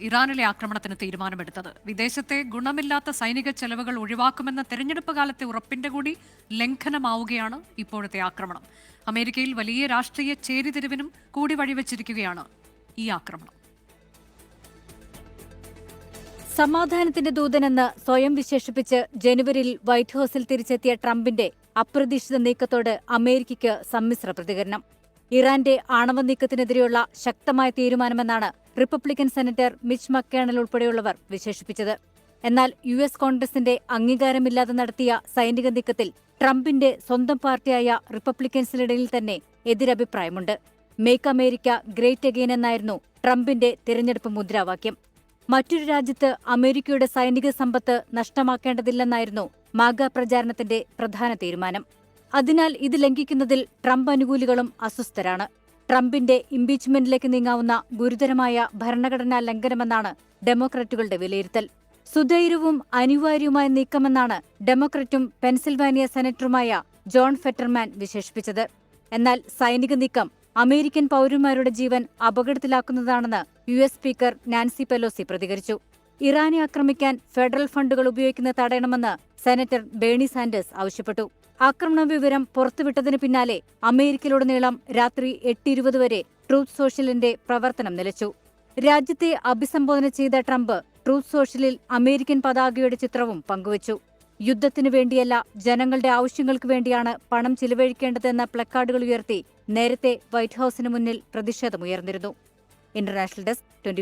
ഇറാനിലെ ആക്രമണത്തിന് തീരുമാനമെടുത്തത്. വിദേശത്തെ ഗുണമില്ലാത്ത സൈനിക ചെലവുകൾ ഒഴിവാക്കുമെന്ന തെരഞ്ഞെടുപ്പ് കാലത്തെ ഉറപ്പിന്റെ കൂടി ലംഘനമാവുകയാണ് ഇപ്പോഴത്തെ ആക്രമണം. അമേരിക്കയിൽ വലിയ രാഷ്ട്രീയ ചേരിതിരിവിനും കൂടി വഴിവെച്ചിരിക്കുകയാണ് ഈ ആക്രമണം. സമാധാനത്തിന്റെ ദൂതനെന്ന് സ്വയം വിശേഷിപ്പിച്ച് ജനുവരിയിൽ വൈറ്റ് ഹൌസിൽ തിരിച്ചെത്തിയ ട്രംപിന്റെ അപ്രതീക്ഷിത നീക്കത്തോട് അമേരിക്കയ്ക്ക് സമ്മിശ്ര പ്രതികരണം. ഇറാന്റെ ആണവ നീക്കത്തിനെതിരെയുള്ള ശക്തമായ തീരുമാനമെന്നാണ് റിപ്പബ്ലിക്കൻ സെനറ്റർ മിച്ച് മക്കേണൽ ഉൾപ്പെടെയുള്ളവർ വിശേഷിപ്പിച്ചത്. എന്നാൽ യു എസ് കോൺഗ്രസിന്റെ അംഗീകാരമില്ലാതെ നടത്തിയ സൈനിക നീക്കത്തിൽ ട്രംപിന്റെ സ്വന്തം പാർട്ടിയായ റിപ്പബ്ലിക്കൻസിനിടയിൽ തന്നെ എതിരഭിപ്രായമുണ്ട്. മേക്ക് അമേരിക്ക ഗ്രേറ്റ് അഗെയിൻ എന്നായിരുന്നു ട്രംപിന്റെ തിരഞ്ഞെടുപ്പ് മുദ്രാവാക്യം. മറ്റൊരു രാജ്യത്ത് അമേരിക്കയുടെ സൈനിക സമ്പത്ത് നഷ്ടമാക്കേണ്ടതില്ലെന്നായിരുന്നു മാഗ പ്രചാരണത്തിന്റെ പ്രധാന തീരുമാനം. അതിനാൽ ഇത് ലംഘിക്കുന്നതിൽ ട്രംപ് അനുകൂലികളും അസ്വസ്ഥരാണ്. ട്രംപിന്റെ ഇംപീച്ച്മെന്റിലേക്ക് നീങ്ങാവുന്ന ഗുരുതരമായ ഭരണഘടനാ ലംഘനമെന്നാണ് ഡെമോക്രാറ്റുകളുടെ വിലയിരുത്തൽ. സുധൈര്യവും അനിവാര്യവുമായ നീക്കമെന്നാണ് ഡെമോക്രറ്റും പെൻസിൽവാനിയ സെനറ്ററുമായ ജോൺ ഫെറ്റർമാൻ വിശേഷിപ്പിച്ചത്. എന്നാൽ സൈനിക നീക്കം അമേരിക്കൻ പൗരന്മാരുടെ ജീവൻ അപകടത്തിലാക്കുന്നതാണെന്ന് U S speaker Nancy Pelosi പ്രതികരിച്ചു. ഇറാനെ ആക്രമിക്കാൻ ഫെഡറൽ ഫണ്ടുകൾ ഉപയോഗിക്കുന്നത് തടയണമെന്ന് സെനറ്റർ ബേണി സാൻഡേഴ്സ് ആവശ്യപ്പെട്ടു. ആക്രമണ വിവരം പുറത്തുവിട്ടതിന് പിന്നാലെ അമേരിക്കയിലുടനീളം രാത്രി എട്ടിരുപത് വരെ ട്രൂത്ത് സോഷ്യലിന്റെ പ്രവർത്തനം നിലച്ചു. രാജ്യത്തെ അഭിസംബോധന ചെയ്ത ട്രംപ് ട്രൂത്ത് സോഷ്യലിൽ അമേരിക്കൻ പതാകയുടെ ചിത്രവും പങ്കുവച്ചു. യുദ്ധത്തിനു വേണ്ടിയല്ല ജനങ്ങളുടെ ആവശ്യങ്ങൾക്ക് വേണ്ടിയാണ് പണം ചിലവഴിക്കേണ്ടതെന്ന പ്ലക്കാർഡുകൾ ഉയർത്തി നേരത്തെ വൈറ്റ് ഹൌസിന് മുന്നിൽ പ്രതിഷേധമുയർന്നിരുന്നു. International desk twenty